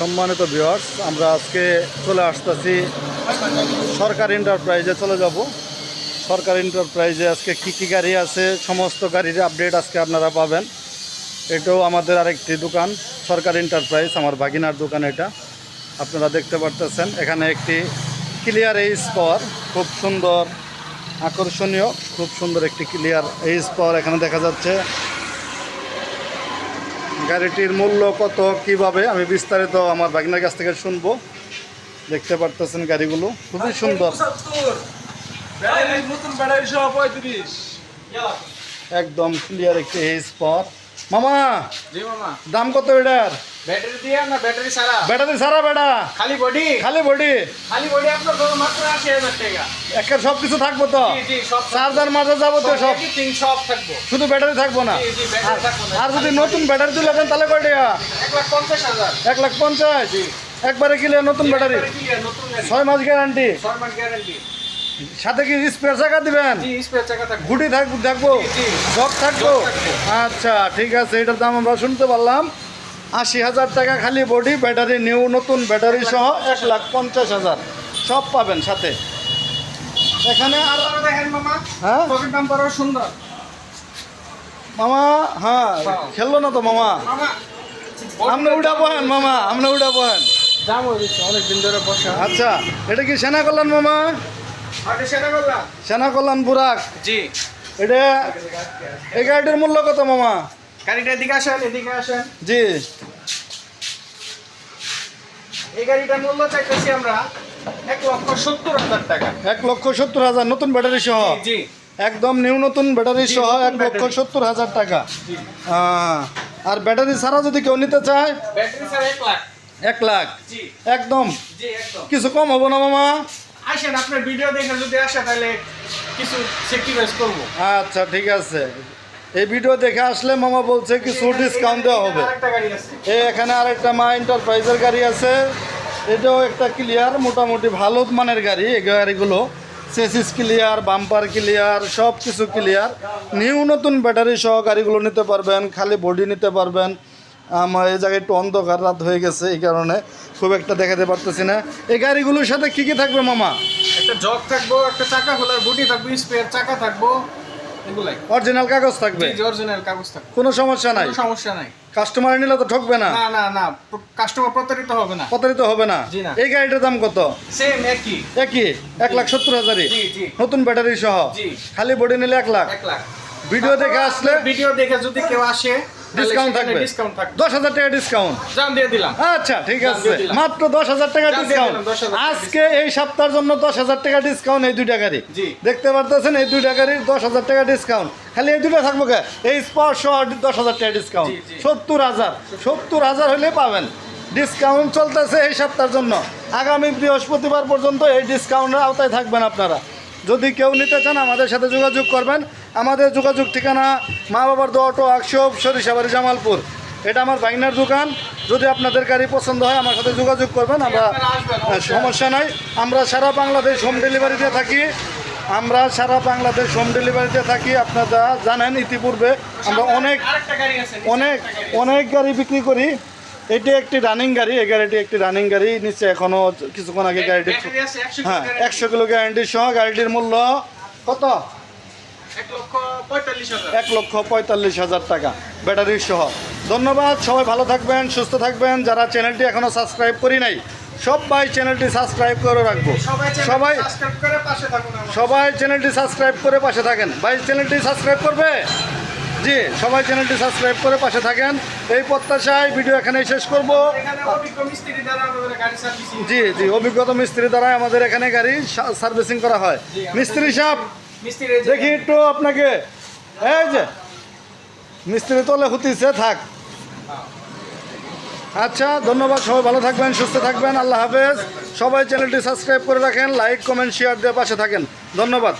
সম্মানিত ভিউয়ার্স আমরা আজকে চলে আসতেছি সরকার এন্টারপ্রাইজে চলে যাব। সরকার এন্টারপ্রাইজে আজকে কী কী গাড়ি আছে, সমস্ত গাড়ির আপডেট আজকে আপনারা পাবেন। এটাও আমাদের আরেকটি দোকান, সরকার এন্টারপ্রাইজ আমার ভাগিনার দোকান এটা। আপনারা দেখতে পারতেছেন, এখানে একটি ক্লিয়ার এইচ পাওয়ার খুব সুন্দর, আকর্ষণীয়, খুব সুন্দর একটি ক্লিয়ার এইচ পাওয়ার এখানে দেখা যাচ্ছে। গাড়িটির মূল্য কত কীভাবে আমি বিস্তারিত আমার বাগিনার কাছ থেকে শুনব। দেখতে পারতেছেন গাড়িগুলো খুবই সুন্দর। একদম ক্লিয়ার একটি জি মামা। দাম কত এটার? ব্যাটারি দিয়ে না ব্যাটারি ছাড়া ব্যাটারি সারা বেটা। খালি বডি? খালি বডি। খালি বডি আপনার ধরো মাত্র আশি হাজার টাকা। একের সব কিছু থাকব তো? জি জি সব চার্জার মার্জার যাব তো সব। সব থাকব। শুধু ব্যাটারি থাকব না। আর যদি নতুন ব্যাটারি তুলে দেন তাহলে কয় টাকা? এক লাখ পঞ্চাশ হাজার। এক লাখ পঞ্চাশ। একবারে কিলে নতুন ব্যাটারি। ছয় মাস গ্যারান্টি ছয় মাস গ্যারান্টি সাথে কি স্পেয়ার চাকা দিবেন? গুটি থাকব? জি। জগ থাকব। আচ্ছা ঠিক আছে এটার দাম আমরা শুনতে পারলাম। আশি হাজার টাকা খালি বডি ব্যাটারি নিউ নতুন ব্যাটারি সহ এক লাখ পঞ্চাশ হাজার। সব পাবেন সাথে। এখানে আর আর মামা হ্যাঁ? সুন্দর। মামা হ্যাঁ খেললো না তো মামা? আপনি উঠা পহেন মামা আপনি উঠা হয়ে অনেকদিন ধরে বসা আচ্ছা এটা কি সেনা কল্যাণ মামা সেনা কল্যাণ বুরাক? জি। এটা এই গাড়িটির মূল্য কত মামা? গাড়িটা এদিকে আসেন এদিকে আসেন। জি। এই গাড়িটার মূল্য চাইতেছি আমরা এক লক্ষ সত্তর হাজার টাকা। এক লক্ষ সত্তর হাজার নতুন ব্যাটারি সহ। জি একদম নিউ নতুন ব্যাটারি সহ এক লক্ষ সত্তর হাজার টাকা। আর ব্যাটারি ছাড়া যদি কেউ নিতে চায়? ব্যাটারি স্যার এক লাখ। এক লাখ। একদম। একদম। কিছু কম হব না মামা? আসেন আপনার ভিডিও দেখে যদি আসে তাহলে কিছু সেক্রিফাইস করব। আচ্ছা ঠিক আছে। এই ভিডিও দেখে আসলে মামা বলছে কিছু ডিসকাউন্ট দেওয়া হবে। এই এখানে আরেকটা মা এন্টারপ্রাইজের গাড়ি আছে। এটাও একটা ক্লিয়ার মোটামুটি ভালো মানের গাড়ি এই গাড়িগুলো। চেসিস ক্লিয়ার বাম্পার ক্লিয়ার সব কিছু ক্লিয়ার নিউ নতুন ব্যাটারি সহ গাড়িগুলো নিতে পারবেন খালি বডি নিতে পারবেন। আমার এই জায়গায় একটু অন্ধকার রাত হয়ে গেছে এই কারণে খুব একটা দেখাতে পারতেছি না। এই গাড়িগুলোর সাথে কী কী থাকবে মামা? একটা জগ থাকব একটা চাকা খোলার বুটি থাকবে স্পেয়ার চাকা থাকব। এগুলাই। অরিজিনাল কাগজ থাকবে? জি অরিজিনাল কাগজ থাকবে। কোনো সমস্যা নাই? কোনো সমস্যা নাই। কাস্টমার নিলে তো ঠকবে না? না না না কাস্টমার প্রতারিত হবে না। প্রতারিত হবে না? জি না। এই গাড়িটার দাম কত? সেম একই। একই? এক লাখ সত্তর হাজারই? জি জি। নতুন ব্যাটারি সহ? জি। খালি বডি নিলে এক লাখ? এক লাখ। ভিডিও দেখে আসলে? ভিডিও দেখে যদি কেউ আসে ডিসকাউন্ট থাকবে। ডিসকাউন্ট থাকবে। দশ হাজার টাকা ডিসকাউন্ট জান দিয়ে দিলাম। আচ্ছা ঠিক আছে। মাত্র দশ হাজার টাকা ডিসকাউন্ট দিলাম, 10,000 টাকা আজকে এই সপ্তাহের জন্য দশ হাজার টাকা ডিসকাউন্ট এই দুইটা গাড়ি দেখতে পারতেছেন এই দুইটা গাড়ির দশ হাজার টাকা ডিসকাউন্ট খালি এই দুইটা থাকব কে? এই স্পর্শ দশ হাজার টাকা ডিসকাউন্ট। সত্তর হাজার। সত্তর হাজার হলে পাবেন। ডিসকাউন্ট চলতেছে এই সপ্তাহের জন্য। আগামী বৃহস্পতিবার পর্যন্ত এই ডিসকাউন্টের আওতায় থাকবেন আপনারা। যদি কেউ নিতে চান আমাদের সাথে যোগাযোগ করবেন। আমাদের যোগাযোগ ঠিকানা মা বাবার দো অটো আকশোপ সরিষাবাড়ি জামালপুর। এটা আমার বাইনার দোকান। যদি আপনাদের গাড়ি পছন্দ হয় আমার সাথে যোগাযোগ করবেন। আমরা সমস্যা নাই। আমরা সারা বাংলাদেশ হোম ডেলিভারিতে থাকি। আমরা সারা বাংলাদেশ হোম ডেলিভারিতে থাকি। আপনারা জানেন ইতিপূর্বে আমরা অনেক অনেক। অনেক গাড়ি বিক্রি করি। এটি একটি রানিং গাড়ি। এই গাড়িটি একটি রানিং গাড়ি। নিচে এখনও কিছুক্ষণ আগে গাড়িটি ব্যাটারি আছে 100 হ্যাঁ একশো কিলো গ্যারান্টি সহ গাড়িটির মূল্য কত? এক লক্ষ পঁয়তাল্লিশ হাজার। টাকা ব্যাটারি সহ। ধন্যবাদ সবাই ভালো থাকবেন সুস্থ থাকবেন। যারা চ্যানেলটি এখনও সাবস্ক্রাইব করি নাই সবাই চ্যানেলটি সাবস্ক্রাইব করে রাখব। সবাই সবাই চ্যানেলটি সাবস্ক্রাইব করে পাশে থাকেন। ভাই চ্যানেলটি সাবস্ক্রাইব করবে? জি সবাই চ্যানেলটি সাবস্ক্রাইব করে পাশে থাকেন। এই প্রত্যাশায় ভিডিও এখানেই শেষ করব। এখানে জি জি অভিজ্ঞতা মিস্ত্রি দ্বারা আমাদের এখানে গাড়ি সার্ভিসিং করা হয়। মিস্ত্রি সাহেব দেখি একটু আপনাকে। এই যে মিস্ত্রি তলে হুতিছে থাক। আচ্ছা ধন্যবাদ সবাই ভালো থাকবেন সুস্থ থাকবেন আল্লাহ হাফেজ। সবাই চ্যানেলটি সাবস্ক্রাইব করে রাখেন লাইক কমেন্ট শেয়ার দিয়ে পাশে থাকেন। ধন্যবাদ।